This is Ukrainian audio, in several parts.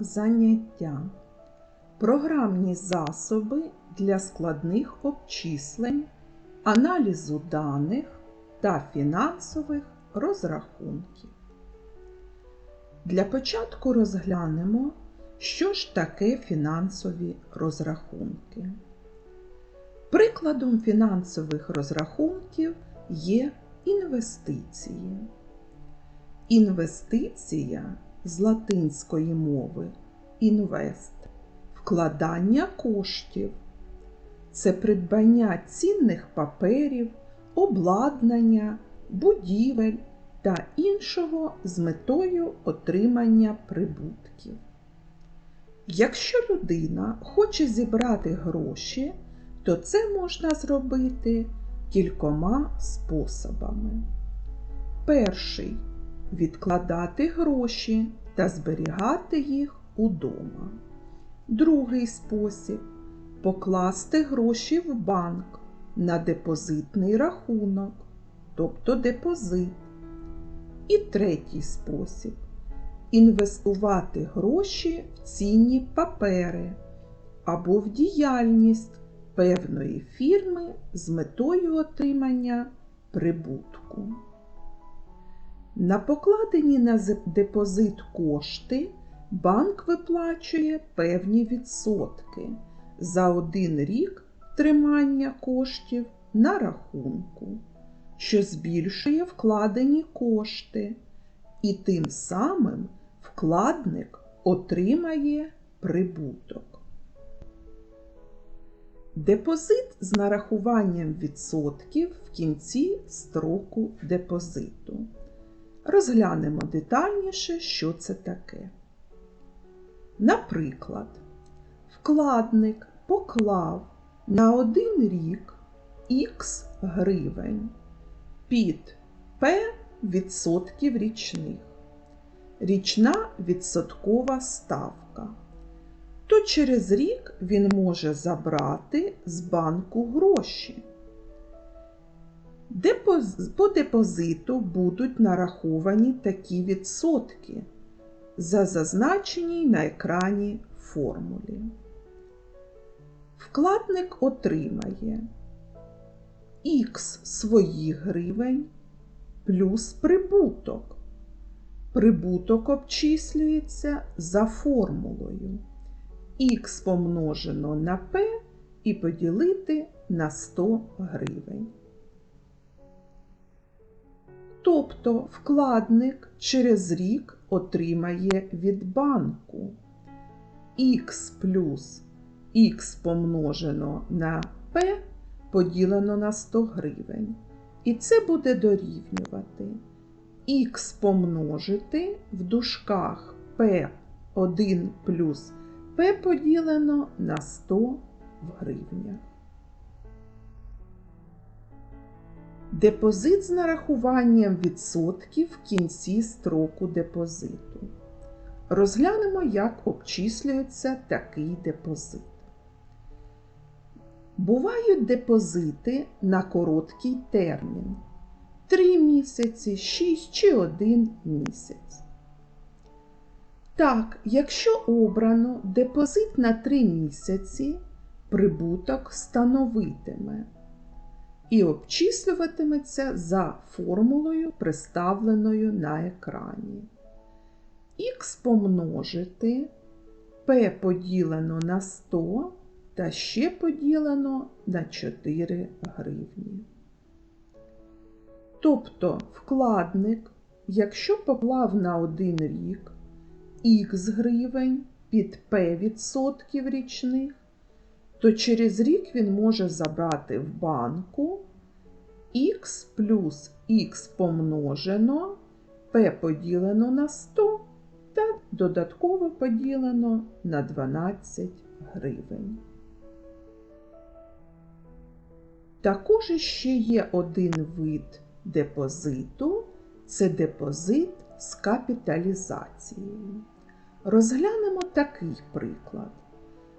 заняття. Програмні засоби для складних обчислень, аналізу даних та фінансових розрахунків. Для початку розглянемо, що ж таке фінансові розрахунки. Прикладом фінансових розрахунків є інвестиції. Інвестиція з латинської мови інвест вкладання коштів. Це придбання цінних паперів, обладнання, будівель та іншого з метою отримання прибутків. Якщо людина хоче зібрати гроші, то це можна зробити кількома способами. Перший відкладати гроші та зберігати їх удома. Другий спосіб покласти гроші в банк на депозитний рахунок, тобто депозит. І третій спосіб інвестувати гроші в цінні папери або в діяльність певної фірми з метою отримання прибутку. На покладені на депозит кошти банк виплачує певні відсотки за один рік тримання коштів на рахунку, що збільшує вкладені кошти, і тим самим вкладник отримає прибуток. Депозит з нарахуванням відсотків в кінці строку депозиту. Розглянемо детальніше, що це таке. Наприклад, вкладник поклав на один рік Х гривень під П відсотків річних. Річна відсоткова ставка. То через рік він може забрати з банку гроші. По депозиту будуть нараховані такі відсотки за зазначеній на екрані формулі. Вкладник отримає Х своїх гривень плюс прибуток. Прибуток обчислюється за формулою х помножено на p і поділити на 100 гривень. Тобто вкладник через рік отримає від банку х плюс х помножено на p поділено на 100 гривень. І це буде дорівнювати х помножити в дужках p1 плюс p поділено на 100 в гривнях. Депозит з нарахуванням відсотків в кінці строку депозиту. Розглянемо, як обчислюється такий депозит. Бувають депозити на короткий термін 3 місяці, 6 чи 1 місяць. Так, якщо обрано депозит на 3 місяці, прибуток становитиме і обчислюватиметься за формулою, представленою на екрані. Х помножити P поділено на 100 та ще поділено на 4 гривні. Тобто вкладник, якщо поклав на один рік х гривень під P відсотків річних, то через рік він може забрати в банку х плюс х помножено p поділено на 100 та додатково поділено на 12 гривень. Також ще є один вид депозиту це депозит з капіталізацією. Розглянемо такий приклад.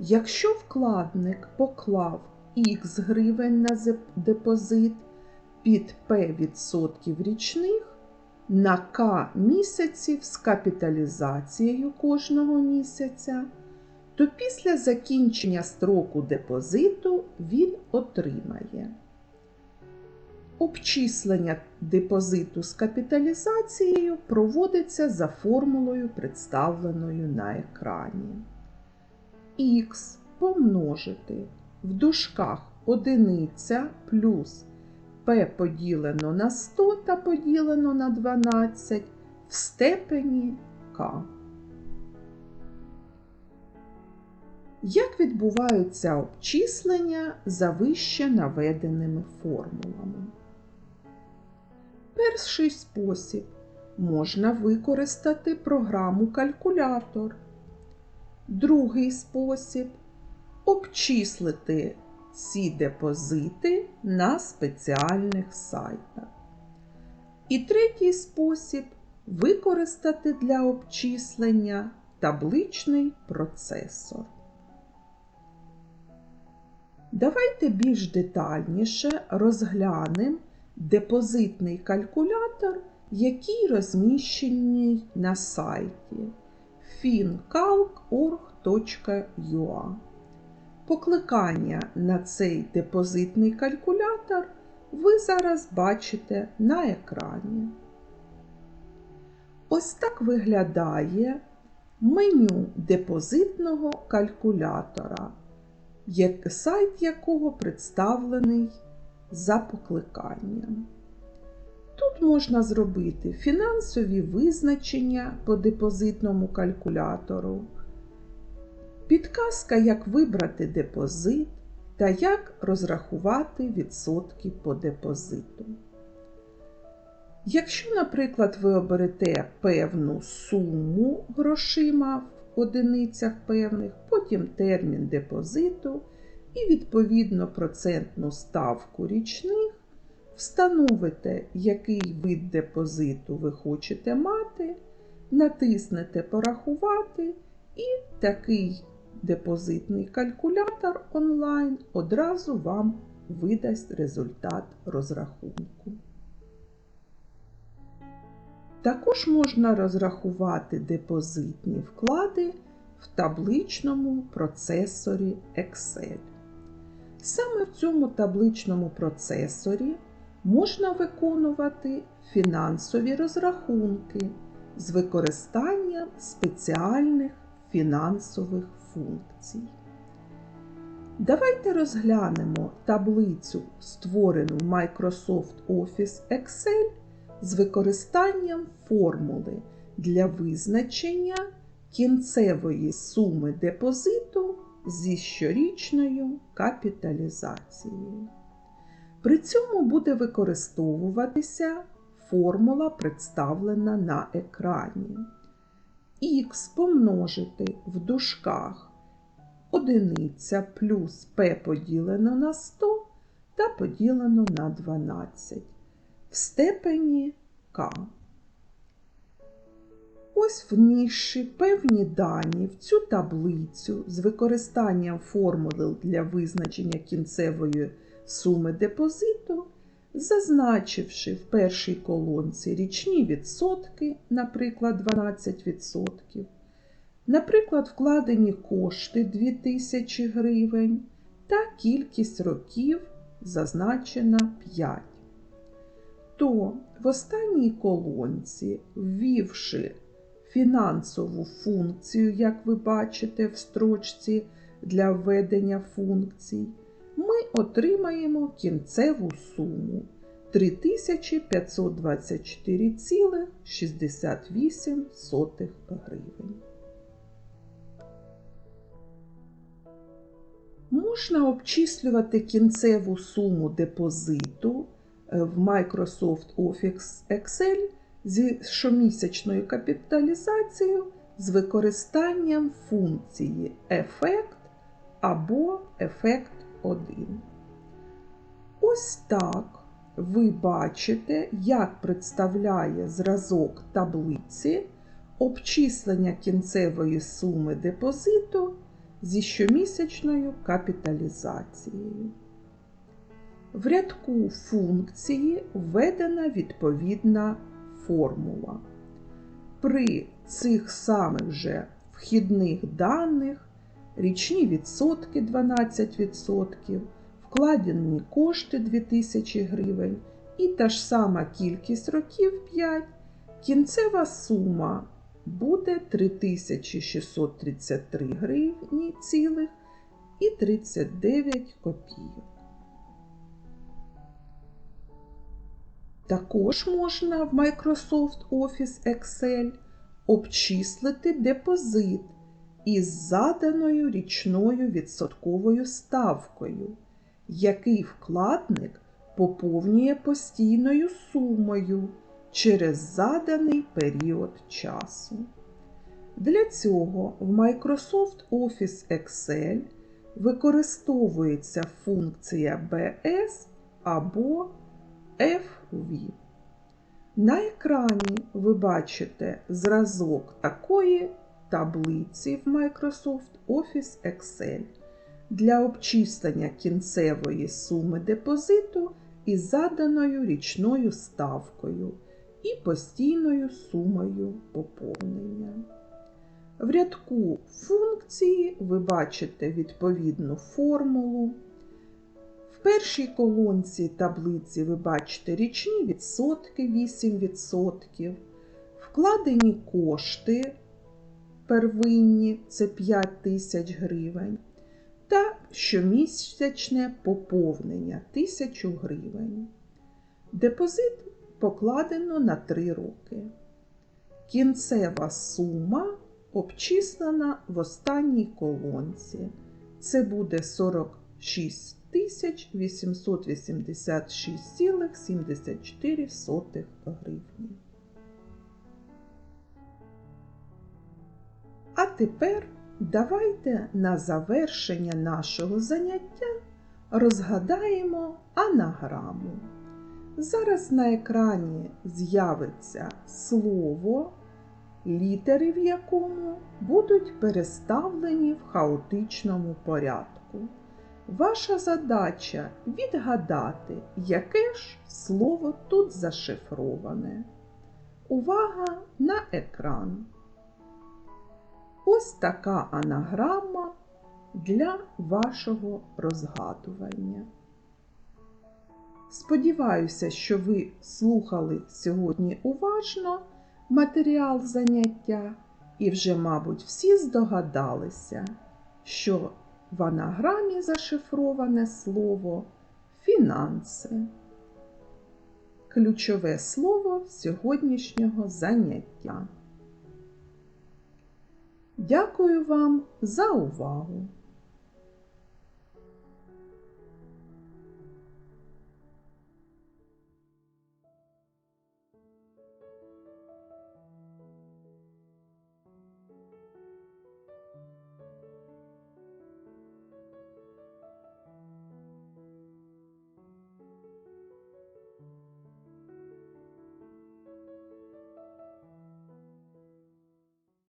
Якщо вкладник поклав х гривень на депозит під П відсотків річних, на К місяців з капіталізацією кожного місяця, то після закінчення строку депозиту він отримає обчислення депозиту з капіталізацією проводиться за формулою, представленою на екрані. Х помножити в дужках одиниця плюс p поділено на 100 та поділено на 12 в степені k. Як відбуваються обчислення за вище наведеними формулами? Перший спосіб можна використати програму калькулятор. Другий спосіб обчислити ці депозити на спеціальних сайтах. І третій спосіб використати для обчислення табличний процесор. Давайте більш детальніше розглянемо депозитний калькулятор, який розміщений на сайті fincalc.org.ua. Покликання на цей депозитний калькулятор ви зараз бачите на екрані. Ось так виглядає меню депозитного калькулятора, сайт якого представлений за покликанням. Тут можна зробити фінансові визначення по депозитному калькулятору, підказка, як вибрати депозит та як розрахувати відсотки по депозиту. Якщо, наприклад, ви оберете певну суму грошима в одиницях певних, потім термін депозиту і відповідно процентну ставку річних, встановите, який вид депозиту ви хочете мати, натиснете Порахувати і такий депозитний калькулятор онлайн одразу вам видасть результат розрахунку. Також можна розрахувати депозитні вклади в табличному процесорі Excel. Саме в цьому табличному процесорі можна виконувати фінансові розрахунки з використанням спеціальних фінансових функцій. Давайте розглянемо таблицю, створену в Microsoft Office Excel з використанням формули для визначення кінцевої суми депозиту зі щорічною капіталізацією. При цьому буде використовуватися формула, представлена на екрані. Х помножити в дужках одиниця плюс p поділено на 100 та поділено на 12 в степені k. Ось внісши певні дані в цю таблицю з використанням формули для визначення кінцевої суми депозиту, зазначивши в першій колонці річні відсотки, наприклад, 12%, наприклад, вкладені кошти 2000 гривень та кількість років зазначена 5. То в останній колонці, ввівши фінансову функцію, як ви бачите в строчці для введення функцій, ми отримаємо кінцеву суму 3524,68 гривень. Можна обчислювати кінцеву суму депозиту е, в Microsoft Office Excel зі щомісячною капіталізацією з використанням функції ефект або ефект 1. Ось так ви бачите, як представляє зразок таблиці обчислення кінцевої суми депозиту зі щомісячною капіталізацією. В рядку функції введена відповідна формула. При цих самих же вхідних даних річні відсотки 12%, вкладені кошти 2000 гривень і та ж сама кількість років 5, кінцева сума буде 3633 гривні цілих і 39 копійок. Також можна в Microsoft Office Excel обчислити депозит із заданою річною відсотковою ставкою, який вкладник поповнює постійною сумою через заданий період часу. Для цього в Microsoft Office Excel використовується функція BS або FV. На екрані ви бачите зразок такої таблиці в Microsoft Office Excel для обчислення кінцевої суми депозиту із заданою річною ставкою і постійною сумою поповнення. В рядку функції ви бачите відповідну формулу. В першій колонці таблиці ви бачите річні відсотки 8%, вкладені кошти первинні це 5 тисяч гривень, та щомісячне поповнення 1000 гривень. Депозит покладено на 3 роки. Кінцева сума обчислена в останній колонці. Це буде 46 886,74 гривні. А тепер давайте на завершення нашого заняття розгадаємо анаграму. Зараз на екрані з'явиться слово, літери в якому будуть переставлені в хаотичному порядку. Ваша задача відгадати, яке ж слово тут зашифроване. Увага на екран! Ось така анаграма для вашого розгадування. Сподіваюся, що ви слухали сьогодні уважно матеріал заняття і вже, мабуть, всі здогадалися, що в анаграмі зашифроване слово фінанси. Ключове слово сьогоднішнього заняття. Дякую вам за увагу!